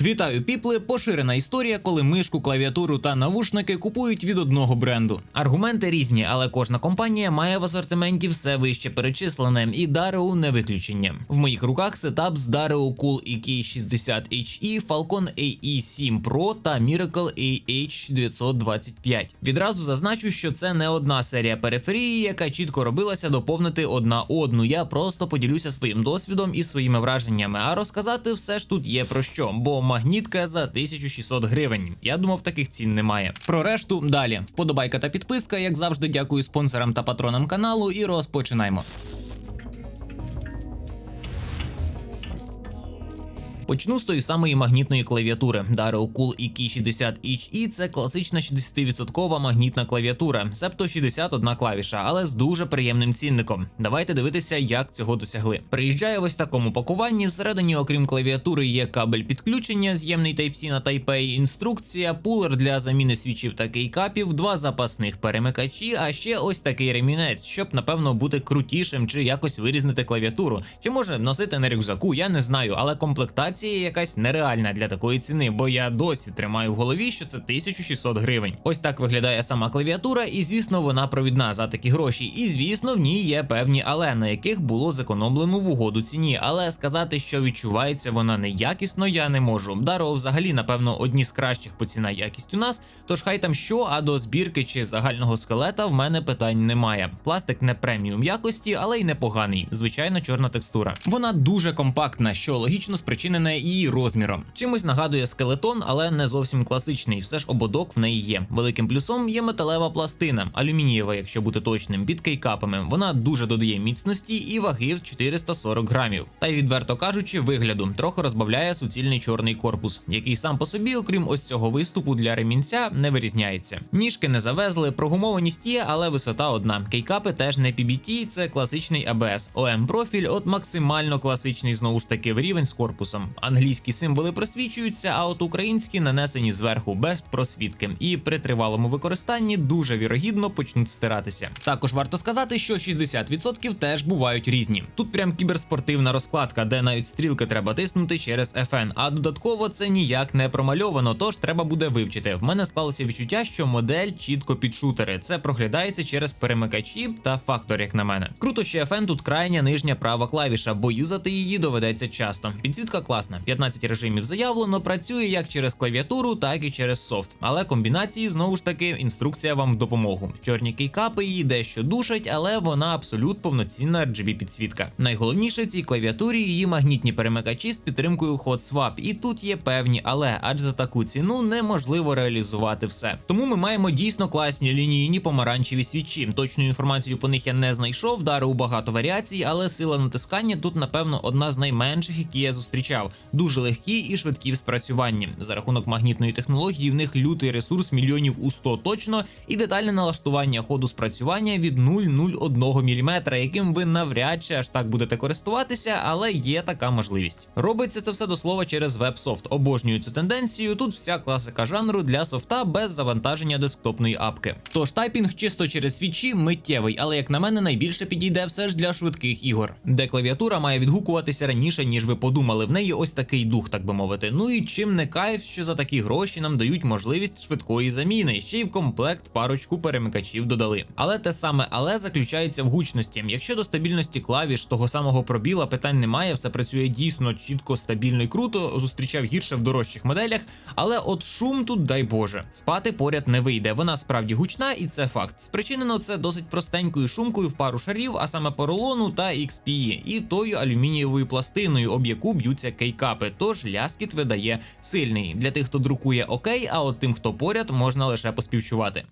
Вітаю, піпли! Поширена історія, коли мишку, клавіатуру та навушники купують від одного бренду. Аргументи різні, але кожна компанія має в асортименті все вище перечислене, і Dario не виключення. В моїх руках сетап з Dario Cool EK60HE, Falcon AE7 Pro та Miracle AH925. Відразу зазначу, що це не одна серія периферії, яка чітко робилася доповнити одна одну. Я просто поділюся своїм досвідом і своїми враженнями. А розказати все ж тут є про що, бо магнітка за 1600 гривень. Я думав, таких цін немає. Про решту далі. Вподобайка та підписка, як завжди, дякую спонсорам та патронам каналу. І розпочинаємо. Почну з тої самої магнітної клавіатури. Dario Cool EK60HE – це класична 60% магнітна клавіатура, себто 61 клавіша, але з дуже приємним цінником. Давайте дивитися, як цього досягли. Приїжджає в ось такому пакуванні. Всередині, окрім клавіатури, є кабель підключення, з'ємний Type-C на Type-A, інструкція, пулер для заміни свічів та кейкапів, два запасних перемикачі, а ще ось такий ремінець, щоб напевно бути крутішим чи якось вирізнити клавіатуру. Чи може носити на рюкзаку, я не знаю, але комплектація якась нереальна для такої ціни, бо я досі тримаю в голові, що це 1600 гривень. Ось так виглядає сама клавіатура, і звісно, вона провідна за такі гроші. І звісно, в ній є певні але, на яких було зекономлено в угоду ціні. Але сказати, що відчувається вона неякісно, я не можу. Даро взагалі, напевно, одні з кращих по ціна якість у нас. Тож хай там що, а до збірки чи загального скелета в мене питань немає. Пластик не преміум якості, але й непоганий. Звичайно, чорна текстура. Вона дуже компактна, що логічно спричинене її розміром. Чимось нагадує скелетон, але не зовсім класичний. Все ж ободок в неї є. Великим плюсом є металева пластина, алюмінієва, якщо бути точним, під кейкапами. Вона дуже додає міцності і ваги в 440 грамів. Та й відверто кажучи, вигляду трохи розбавляє суцільний чорний корпус, який сам по собі, окрім ось цього виступу для ремінця, не вирізняється. Ніжки не завезли, прогумованість є, але висота одна. Кейкапи теж не PBT, це класичний ABS. ОМ профіль, от максимально класичний знову ж таки в рівень з корпусом. Англійські символи просвічуються, а от українські нанесені зверху без просвітки. І при тривалому використанні дуже вірогідно почнуть стиратися. Також варто сказати, що 60% теж бувають різні. Тут прям кіберспортивна розкладка, де навіть стрілки треба тиснути через FN, а додатково це ніяк не промальовано, тож треба буде вивчити. В мене склалося відчуття, що модель чітко під шутери. Це проглядається через перемикачі та фактор, як на мене. Круто, що FN тут крайня нижня права клавіша, бо юзати її доведеться часто. Підсвітка класна, 15 режимів заявлено, працює як через клавіатуру, так і через софт. Але комбінації знову ж таки інструкція вам в допомогу. Чорні кейкапи її дещо душать, але вона абсолютно повноцінна RGB підсвітка. Найголовніше цій клавіатурі її магнітні перемикачі з підтримкою Hot Swap. І тут є певні, але адже за таку ціну неможливо реалізувати все. Тому ми маємо дійсно класні лінійні помаранчеві свічі. Точну інформацію по них я не знайшов, дарив багато варіацій, але сила натискання тут, напевно, одна з найменших, які я зустрічав. Дуже легкі і швидкі в спрацюванні. За рахунок магнітної технології в них лютий ресурс мільйонів у 100 точно, і детальне налаштування ходу спрацювання від 0,01 мм, яким ви навряд чи аж так будете користуватися, але є така можливість. Робиться це все до слова через веб-софт. Обожнюю цю тенденцію. Тут вся класика жанру для софта без завантаження десктопної апки. Тож тайпінг чисто через свічі миттєвий, але як на мене найбільше підійде все ж для швидких ігор, де клавіатура має відгукуватися раніше, ніж ви подумали. В неї ось такий дух, так би мовити. Ну і чим не кайф, що за такі гроші нам дають можливість швидкої заміни, ще й в комплект парочку перемикачів додали. Але те саме, але заключається в гучності. Якщо до стабільності клавіш того самого пробіла питань немає, все працює дійсно чітко, стабільно і круто. Зустрічав гірше в дорожчих моделях, але от шум тут, дай Боже, спати поряд не вийде. Вона справді гучна, і це факт. Спричинено це досить простенькою шумкою в пару шарів, а саме поролону та XPE, і тою алюмінієвою пластиною, об яку б'ються кейкапи. Тож ляскіт видає сильний. Для тих, хто друкує окей, а от тим, хто поряд, можна лише поспівчувати.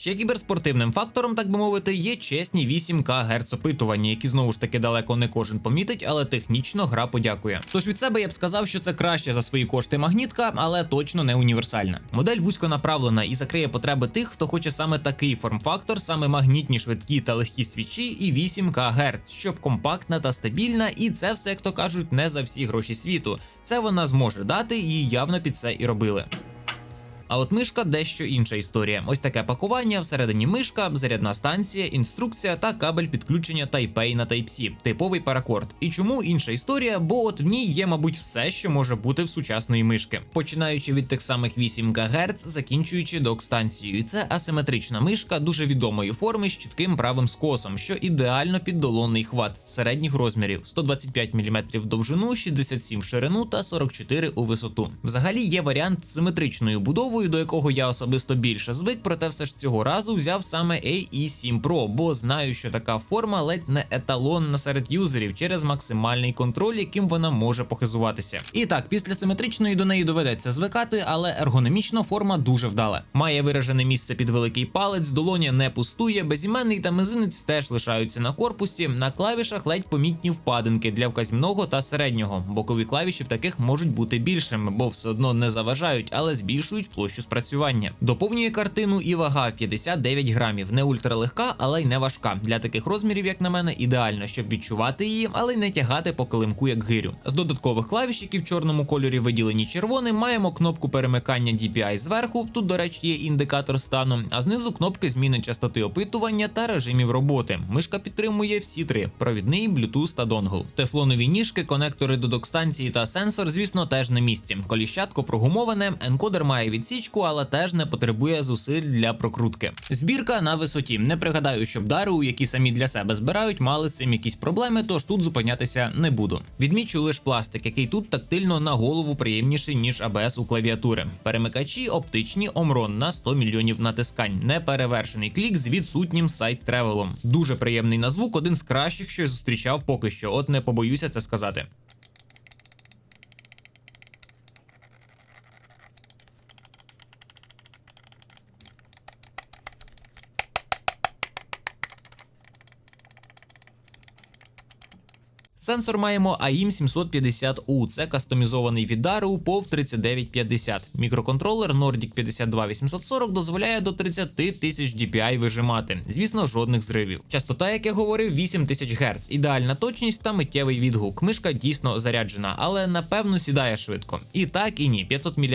Ще кіберспортивним фактором, так би мовити, є чесні 8К Гц опитування, які знову ж таки далеко не кожен помітить, але технічно гра подякує. Тож від себе я б сказав, що це краще за свої кошти магнітка, але точно не універсальна. Модель вузько направлена і закриє потреби тих, хто хоче саме такий форм-фактор, саме магнітні, швидкі та легкі свічі, і 8К Гц, щоб компактна та стабільна, і це все, як то кажуть, не за всі гроші світу. Це вона зможе дати, і явно під це і робили. А от мишка дещо інша історія. Ось таке пакування. Всередині мишка, зарядна станція, інструкція та кабель підключення Type-A на Type-C. типовий паракорд. І чому інша історія? Бо от в ній є, мабуть, все, що може бути в сучасної мишки, починаючи від тих самих 8 ГГц, закінчуючи док-станцією. Це асиметрична мишка дуже відомої форми з чітким правим скосом, що ідеально під долонний хват середніх розмірів 125 мм в довжину, 67 в ширину та 44 у висоту. Взагалі є варіант з симетричною будовою, до якого я особисто більше звик, проте все ж цього разу взяв саме AE7 Pro, бо знаю, що така форма ледь не еталонна серед юзерів через максимальний контроль, яким вона може похизуватися. І так, після симетричної до неї доведеться звикати, але ергономічно форма дуже вдала. Має виражене місце під великий палець, долоня не пустує, безіменний та мизинець теж лишаються на корпусі. На клавішах ледь помітні впадинки для вказівного та середнього. Бокові клавіші в таких можуть бути більшими, бо все одно не заважають, але збільшують площу спрацювання. Доповнює картину і вага в 59 грамів. Не ультралегка, але й не важка. Для таких розмірів, як на мене, ідеально, щоб відчувати її, але й не тягати по килимку як гирю. З додаткових клавіш, які в чорному кольорі виділені червоним, маємо кнопку перемикання DPI зверху. Тут, до речі, є індикатор стану, а знизу кнопки зміни частоти опитування та режимів роботи. Мишка підтримує всі три: провідний, Bluetooth та донгл. Тефлонові ніжки, конектори до док-станції та сенсор, звісно, теж на місці. Коліщатко прогумоване, енкодер має відсічку, але теж не потребує зусиль для прокрутки. Збірка на висоті. Не пригадаю, щоб дару, які самі для себе збирають, мали з цим якісь проблеми, тож тут зупинятися не буду. Відмічу лише пластик, який тут тактильно на голову приємніший ніж ABS у клавіатури. Перемикачі оптичні омрон на 100 мільйонів натискань. Неперевершений клік з відсутнім сайт тревелом. Дуже приємний на звук, один з кращих, що я зустрічав поки що. От не побоюся це сказати. Сенсор маємо AIM 750U, це кастомізований від Daru POV 3950. Мікроконтролер Nordic 52840 дозволяє до 30 тисяч DPI вижимати. Звісно, жодних зривів. Частота, як я говорив, 8000 Гц. Ідеальна точність та миттєвий відгук. Мишка дійсно заряджена, але напевно сідає швидко. І так і ні. 500 мАч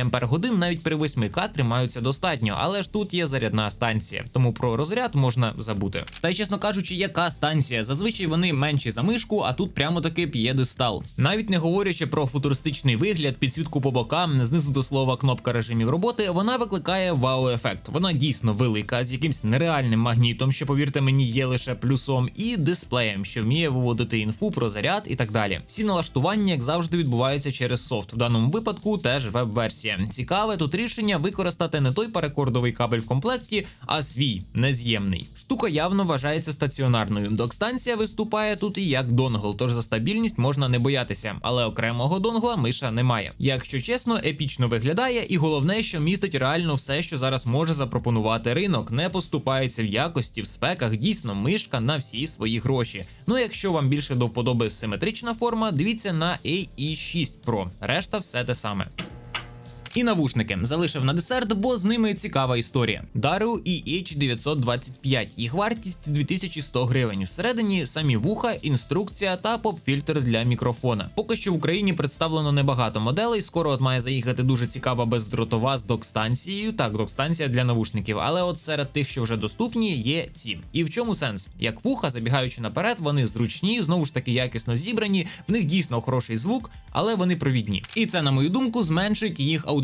навіть при 8К тримаються достатньо, але ж тут є зарядна станція, тому про розряд можна забути. Та й чесно кажучи, яка станція? Зазвичай вони менші за мишку, а тут прямо таки п'єдестал. Навіть не говорячи про футуристичний вигляд, підсвітку по бокам, знизу до слова кнопка режимів роботи, вона викликає вау-ефект. Вона дійсно велика, з якимсь нереальним магнітом, що, повірте мені, є лише плюсом, і дисплеєм, що вміє виводити інфу про заряд і так далі. Всі налаштування, як завжди, відбуваються через софт. В даному випадку теж веб-версія. Цікаве тут рішення використати не той перекордовий кабель в комплекті, а свій нез'ємний. Штука явно вважається стаціонарною. Док-станція виступає тут і як донгл, тож за стабільність можна не боятися, але окремого донгла миша немає. Якщо чесно, епічно виглядає, і головне, що містить реально все, що зараз може запропонувати ринок, не поступається в якості, в спеках. Дійсно, мишка на всі свої гроші. Ну якщо вам більше до вподоби симетрична форма, дивіться на AE6 Pro. Решта все те саме. І навушники залишив на десерт, бо з ними цікава історія. Дару EH925, їх вартість 2100 гривень. Всередині самі вуха, інструкція та поп-фільтр для мікрофона. Поки що в Україні представлено небагато моделей. Скоро от має заїхати дуже цікава бездротова з док-станцією. Так, док-станція для навушників. Але от серед тих, що вже доступні, є ці. І в чому сенс? Як вуха, забігаючи наперед, вони зручні, знову ж таки якісно зібрані. В них дійсно хороший звук, але вони провідні. І це, на мою думку, зменшить їх аудиторію.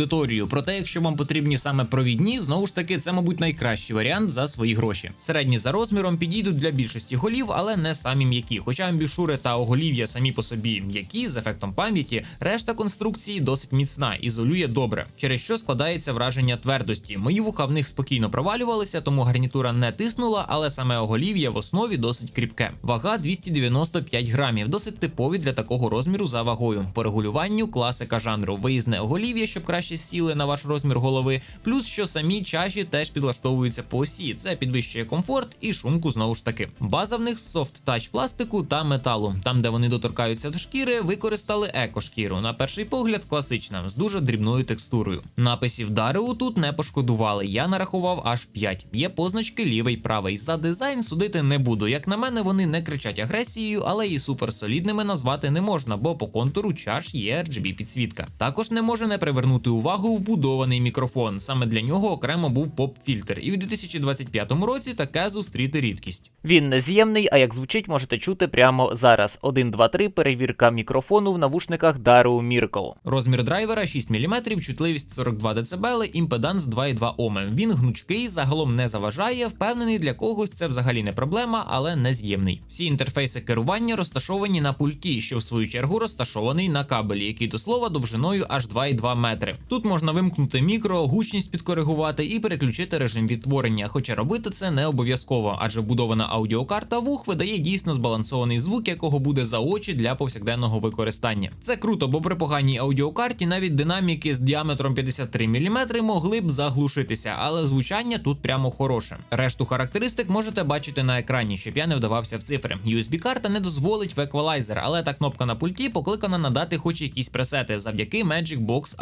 Проте, якщо вам потрібні саме провідні, знову ж таки, це, мабуть, найкращий варіант за свої гроші. Середні за розміром підійдуть для більшості голів, але не самі м'які. Хоча амбішури та оголів'я самі по собі м'які з ефектом пам'яті, решта конструкції досить міцна, ізолює добре, через що складається враження твердості. Мої вуха в них спокійно провалювалися, тому гарнітура не тиснула, але саме оголів'я в основі досить кріпке. Вага 295 грамів, досить типові для такого розміру за вагою. По регулюванню класика жанру виїзне оголів'я, щоб краще сіли на ваш розмір голови. Плюс що самі чаші теж підлаштовуються по осі. Це підвищує комфорт і шумку знову ж таки. База в них soft touch пластику та металу. Там, де вони доторкаються до шкіри, використали еко-шкіру. На перший погляд, класична з дуже дрібною текстурою. Написів Дареу тут не пошкодували. Я нарахував аж 5. Є позначки лівий правий. За дизайн судити не буду. Як на мене, вони не кричать агресією, але і суперсолідними назвати не можна, бо по контуру чаш є RGB підсвітка. Також не може не привернути увагу увагу вбудований мікрофон. Саме для нього окремо був поп-фільтр, і у 2025 році таке зустріти рідкість. Він нез'ємний, а як звучить, можете чути прямо зараз. 1, 2, 3, перевірка мікрофону в навушниках Daru Miracle. Розмір драйвера 6 мм, чутливість 42 дБ, імпеданс 2,2 Ом. Він гнучкий, загалом не заважає. Впевнений, для когось це взагалі не проблема, але не з'ємний. Всі інтерфейси керування розташовані на пульті, що в свою чергу розташований на кабелі, який до слова довжиною аж 2,2 метри. Тут можна вимкнути мікро, гучність підкоригувати і переключити режим відтворення, хоча робити це не обов'язково, адже вбудована аудіокарта вух видає дійсно збалансований звук, якого буде за очі для повсякденного використання. Це круто, бо при поганій аудіокарті навіть динаміки з діаметром 53 мм могли б заглушитися, але звучання тут прямо хороше. Решту характеристик можете бачити на екрані, щоб я не вдавався в цифри. USB-карта не дозволить в еквалайзер, але та кнопка на пульті покликана надати хоч якісь пресети завдяки Magic Box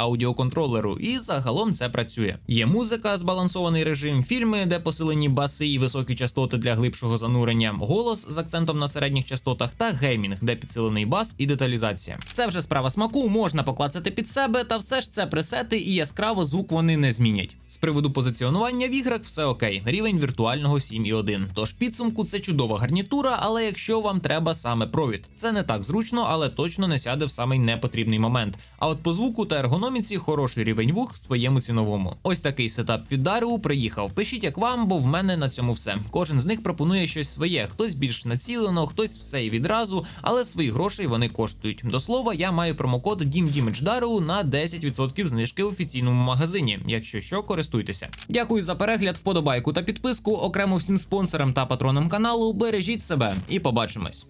аудіоконтролеру, і загалом це працює. Є музика, збалансований режим, фільми, де посилені баси і високі частоти для глибшого занурення, голос з акцентом на середніх частотах та геймінг, де підсилений бас і деталізація. Це вже справа смаку, можна поклацати під себе, та все ж це пресети і яскраво звук вони не змінять. З приводу позиціонування в іграх все окей, рівень віртуального 7.1. Тож підсумку це чудова гарнітура, але якщо вам треба саме провід, це не так зручно, але точно не сяде в самий непотрібний момент. А от по звуку та ергономіці хороший рівень вух в своєму ціновому. Ось такий сетап від Daru приїхав. Пишіть як вам, бо в мене на цьому все. Кожен з них пропонує щось своє, хтось більш націлено, хтось все і відразу, але свої грошей вони коштують. До слова, я маю промокод DIMDIMAGE Daru на 10% знижки в офіційному магазині. Якщо що, користуйтеся. Дякую за перегляд, вподобайку та підписку. Окремо всім спонсорам та патронам каналу. Бережіть себе і побачимось.